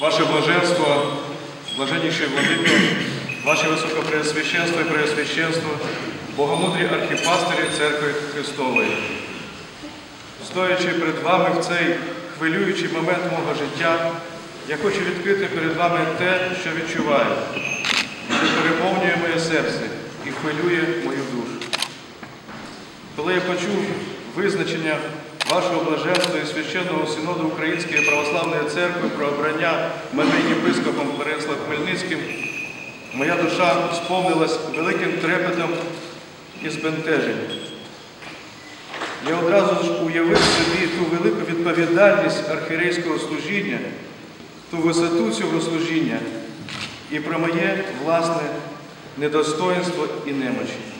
Ваше блаженство, блаженніший владико, ваше високопреосвященство і преосвященство, богомудрі архіпастирі Церкви Христової. Стоячи перед вами в цей хвилюючий момент мого життя, я хочу відкрити перед вами те, що відчуваю, що переповнює моє серце і хвилює мою душу. Коли я почув визначення вашого блаженства і священного синоду Української православної церкви про обрання мене єпископом Переслав Хмельницьким, моя душа сповнилась великим трепетом і збентеженням. Я одразу ж уявив собі ту велику відповідальність архірейського служіння, ту висоту цього служіння і про моє власне недостоинство і немочі.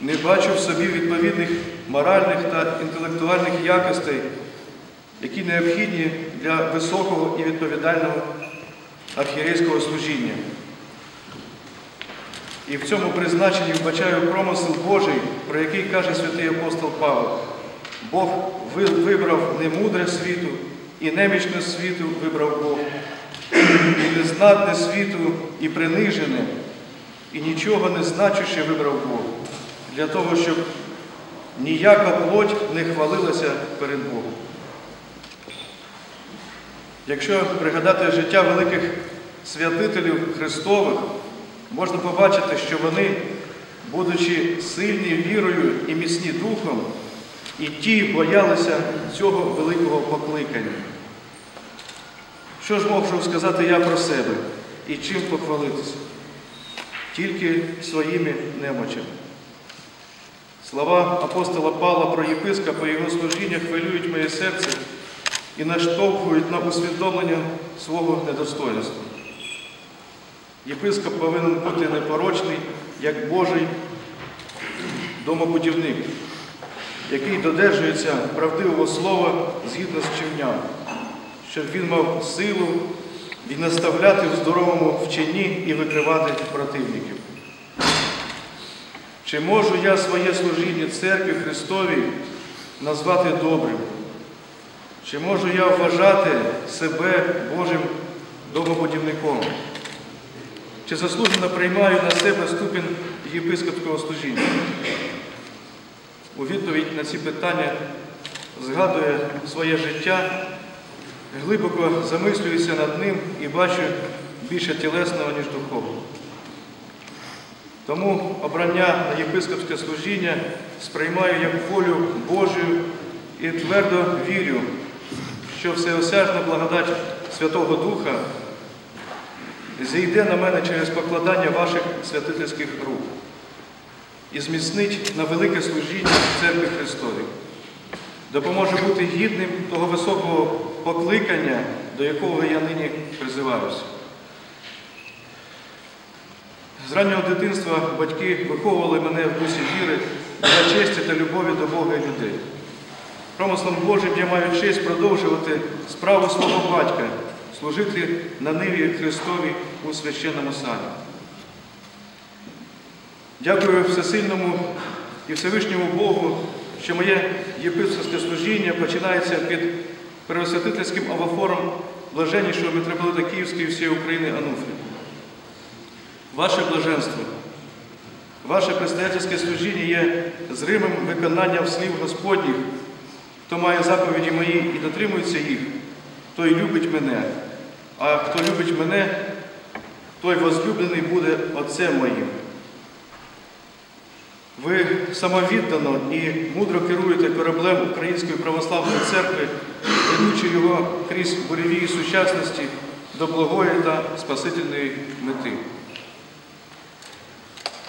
Не бачу в собі відповідних моральних та інтелектуальних якостей, які необхідні для високого і відповідального архірейського служіння. І в цьому призначенні вбачаю промисел Божий, про який каже святий апостол Павло. Бог вибрав не мудре світу, і немічне світу вибрав Бог, і незнатне світу, і принижене, і нічого не значуще вибрав Бог, для того, щоб ніяка плоть не хвалилася перед Богом. Якщо пригадати життя великих святителів Христових, можна побачити, що вони, будучи сильні вірою і міцні духом, і ті боялися цього великого покликання. Що ж можу сказати я про себе і чим похвалитися? Тільки своїми немочами. Слова апостола Павла про єпископа і його служіння хвилюють моє серце і наштовхують на усвідомлення свого недостоинства. Єпископ повинен бути непорочний, як Божий домобудівник, який додержується правдивого слова згідно з вченням, щоб він мав силу і наставляти в здоровому вченні і викривати противників. Чи можу я своє служіння церкві Христовій назвати добрим? Чи можу я вважати себе Божим домобудівником? Чи заслужено приймаю на себе ступінь єпископського служіння? У відповідь на ці питання згадує своє життя, глибоко замислююся над ним і бачу більше тілесного, ніж духовного. Тому обрання на єпископське служіння сприймаю як волю Божою і твердо вірю, що всеосяжна благодать Святого Духа зійде на мене через покладання ваших святительських рук і зміцнить на велике служіння в церкві Христовій. Допоможе бути гідним того високого покликання, до якого я нині призиваюся. З раннього дитинства батьки виховували мене в дусі віри для честі та любові до Бога і людей. Промислом Божим я маю честь продовжувати справу свого батька, служити на ниві Христові у священному сані. Дякую Всесильному і Всевишньому Богу, що моє єпископське служіння починається під пересвятительським авафором блаженнішого митрополита Київської всієї України Ануфрія. Ваше блаженство, ваше предстоятельське служіння є зримим виконанням слів Господніх, хто має заповіді мої і дотримується їх, той любить мене, а хто любить мене, той возлюблений буде Отцем моїм. Ви самовіддано і мудро керуєте кораблем Української православної церкви, ведучи його крізь буревії сучасності до благої та спасительної мети.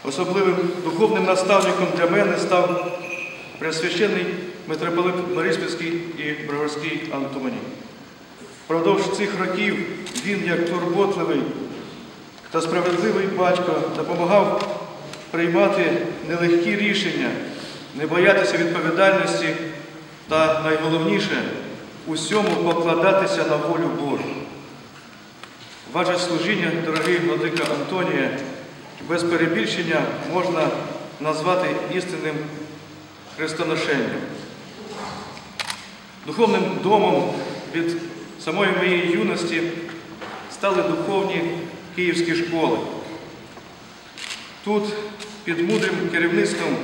Особливим духовним наставником для мене став Преосвященний митрополит Бориспільський і Броварський Антомоній. Впродовж цих років він, як турботливий та справедливий батько, допомагав приймати нелегкі рішення, не боятися відповідальності та найголовніше усьому покладатися на волю Божу. Ваше служіння, дорогий владика Антонія, без перебільшення можна назвати істинним хрестоношенням. Духовним домом від самої моєї юності стали духовні київські школи. Тут під мудрим керівництвом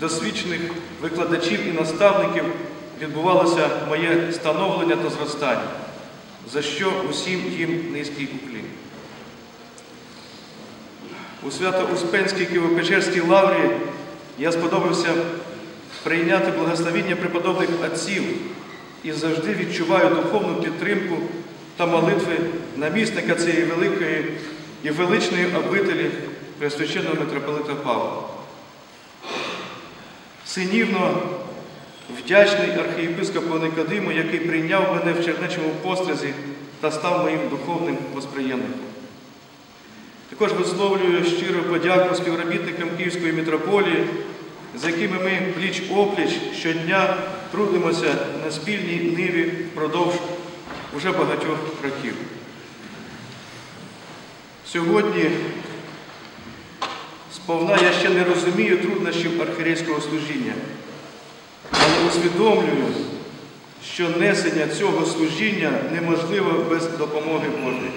досвідчених викладачів і наставників відбувалося моє становлення та зростання, за що усім їм низький уклін. У Свято-Успенській Києво-Печерській лаврі я сподобався прийняти благословіння преподобних отців і завжди відчуваю духовну підтримку та молитви намісника цієї великої і величної обителі Пресвященного митрополита Павла. Синівно вдячний архієпископу Никодиму, який прийняв мене в чернечому постризі та став моїм духовним восприємником. Також висловлюю щиру подяку співробітникам Київської митрополії, з якими ми пліч-опліч щодня трудимося на спільній ниві впродовж уже багатьох років. Сьогодні сповна я ще не розумію труднощів архірейського служіння, але усвідомлюю, що несення цього служіння неможливо без допомоги Божої.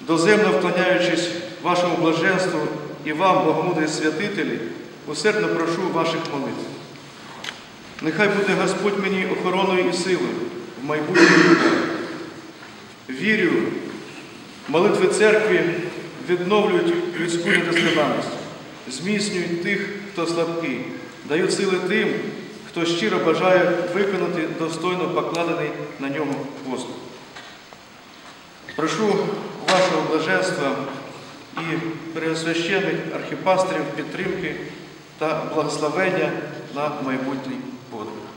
Доземно вклоняючись вашому блаженству і вам, богомудрі святителі, усердно прошу ваших молитв. Нехай буде Господь мені охороною і силою в майбутньому. Вірю, молитви церкви відновлюють людську недосконалість, зміцнюють тих, хто слабкий, дають сили тим, хто щиро бажає виконати достойно покладений на ньому послуг. Прошу вашого блаженства і преосвящених архіпастрів підтримки та благословення на майбутній подвиг.